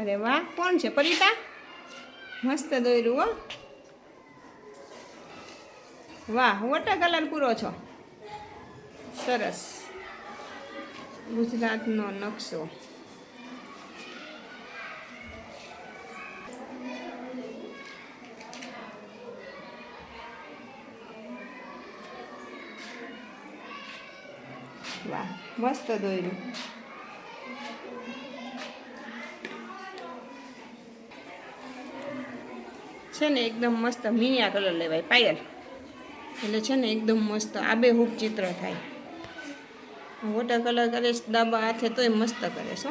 અરે વાહ, કોણ છે પરિતા? મસ્ત દોર્યું હો. વાહ, વોટર કલર પૂરો છો. સરસ. ગુજરાતનો નકશો. વાહ મસ્ત દોર્યું છે ને એકદમ મસ્ત મીણિયા કલર લેવાય પાયલ. એટલે છે ને એકદમ મસ્ત આબેહૂબ ચિત્ર થાય. વોટર કલર કરે છે દાબા હાથે તોય મસ્ત કરે છે.